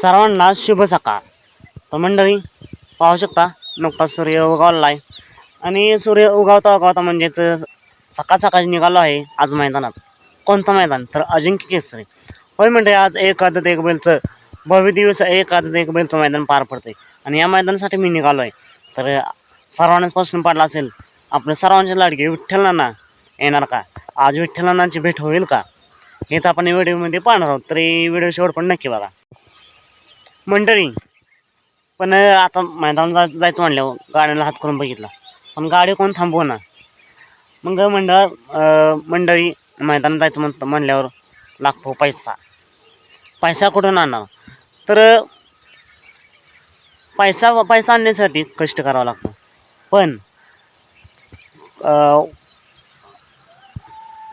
सर्वांना शुभ सकाळ. तर मंडळी पाहू शकता नुकताच सूर्य उगवला आहे आणि सूर्य उगवता उगवता म्हणजेच सकाळ सकाळी निघालो आहे आज मैदानात. कोणतं मैदान? तर अजिंक्य केसरी. होय म्हणजे आज एक आदत एक बैलचं भव्य दिवस एक आदत एक बैलचं मैदान पार पडते आणि या मैदानासाठी मी निघालो आहे. तर सर्वांनाच प्रश्न पडला असेल आपल्या सर्वांचे लाडके विठ्ठलांना येणार का? आज विठ्ठल भेट होईल का? हेच आपण व्हिडिओमध्ये पाहणार आहोत. तरी व्हिडिओ शेवट पण नक्की बघा. मंडळी पण आता मैदान जा जायचं म्हणल्यावर गाड्याला हात करून बघितला. पण गाडी कोण थांबवू ना? मग मंडळ मंडळी मैदानात जायचं म्हणतं म्हणल्यावर लागतो पैसा. पैसा कुठून आणणार तर पैसा पैसा आणण्यासाठी कष्ट करावं लागतं. पण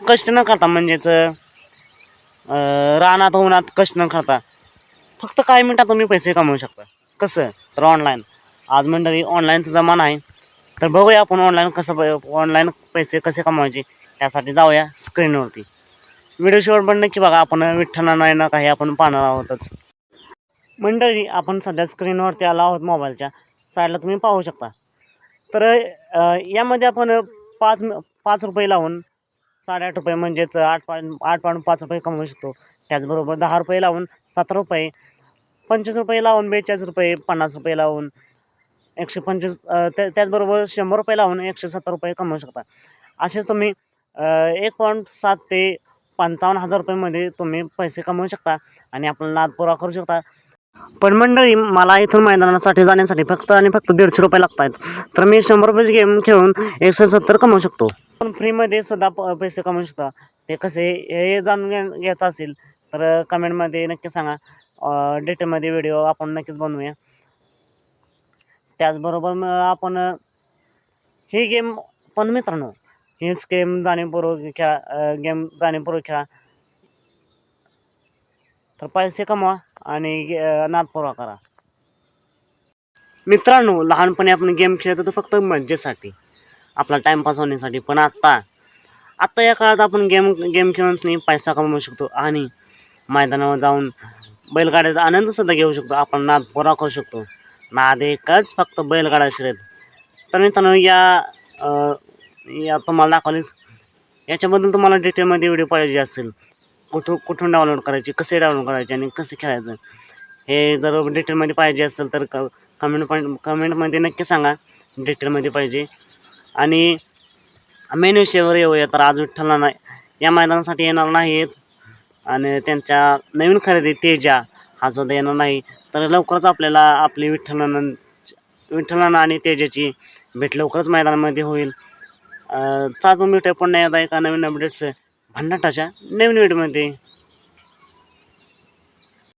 कष्ट न करता म्हणजेच रानात उन्हात कष्ट न करता फक्त काही मिनटात तुम्ही पैसे कमवू शकता. कसं? तर ऑनलाईन आज मंडळी ऑनलाईनचा जमाना आहे. तर बघूया आपण ऑनलाईन कसं ऑनलाईन पैसे कसे कमवायचे त्यासाठी जाऊया स्क्रीनवरती व्हिडिओ शेवट पण नक्की बघा आपण विठ्ठना नाही ना काही आपण पाहणार आहोतच. मंडळी आपण सध्या स्क्रीनवरती आलो आहोत मोबाईलच्या साईडला तुम्ही पाहू शकता. तर यामध्ये आपण पाच पाच रुपये लावून साडेआठ रुपये म्हणजेच आठ पॉईंट आठ पॉईंट पाच रुपये कमवू शकतो. त्याचबरोबर दहा रुपये लावून सतरा रुपये पंचवीस रुपये लावून बेचाळीस रुपये पन्नास रुपये लावून एकशे पंचवीस त्या त्याचबरोबर शंभर रुपये लावून एकशे सत्तर रुपये कमवू शकता. असेच तुम्ही एक पॉईंट सात ते पंचावन्न हजार रुपयेमध्ये तुम्ही पैसे कमवू शकता आणि आपला नाद पुरा करू शकता. पण मंडळी मला इथून मैदानासाठी जाण्यासाठी फक्त आणि फक्त दीडशे रुपये लागत आहेत तर मी शंभर रुपयाचे गेम खेळून एकशे सत्तर कमवू शकतो. पण फ्रीमध्ये सुद्धा प पैसे कमवू शकता. ते कसे हे जाणून घ्या घ्यायचं असेल तर कमेंटमध्ये नक्की सांगा. डिटेलमध्ये व्हिडिओ आपण नक्कीच बनवूया. त्याचबरोबर मग आपण ही गेम पण मित्रांनो हीच गेम जाणीवपूर्वक खेळा गेम जाणीवपूर्वक खेळा. तर पैसे कमवा आणि गे- नादपुरा करा. मित्रांनो लहानपणी आपण गेम खेळत होतो फक्त मज्जेसाठी. आपला टाईमपास होण्यासाठी. पण आत्ता आत्ता या काळात आपण गेम गेम खेळूनच नाही पैसा कमवू शकतो. आणि मैदानावर जाऊन बैलगाड्याचा आनंदसुद्धा घेऊ शकतो. आपण नाद पुरा करू शकतो. नाद एकच फक्त बैलगाडा शर्यत तर मित्रांनो या या तुम्हाला दाखवलीच. याच्याबद्दल तुम्हाला डिटेलमध्ये व्हिडिओ पाहिजे असेल. कुठून कुठून डाउनलोड करायची कसे डाउनलोड करायचे आणि कसे खेळायचं? हे जर डिटेलमध्ये पाहिजे असेल तर क कमेंट पॉईंट कमेंटमध्ये नक्की सांगा. डिटेलमध्ये पाहिजे. आणि मेन विषयावर येऊया. तर आज विठ्ठलना या मैदानासाठी येणार नाहीत. आणि त्यांच्या नवीन खरेदी तेजा हा सुद्धा येणार नाही. तर लवकरच आपल्याला आपली विठ्ठलानं विठ्ठलानं आणि तेजाची भेट लवकरच मैदानामध्ये होईल. चालून भेटूया पुन्हा एकदा एका नवीन अपडेट्स भन्नाटाच्या नवीन व्हिडिओमध्ये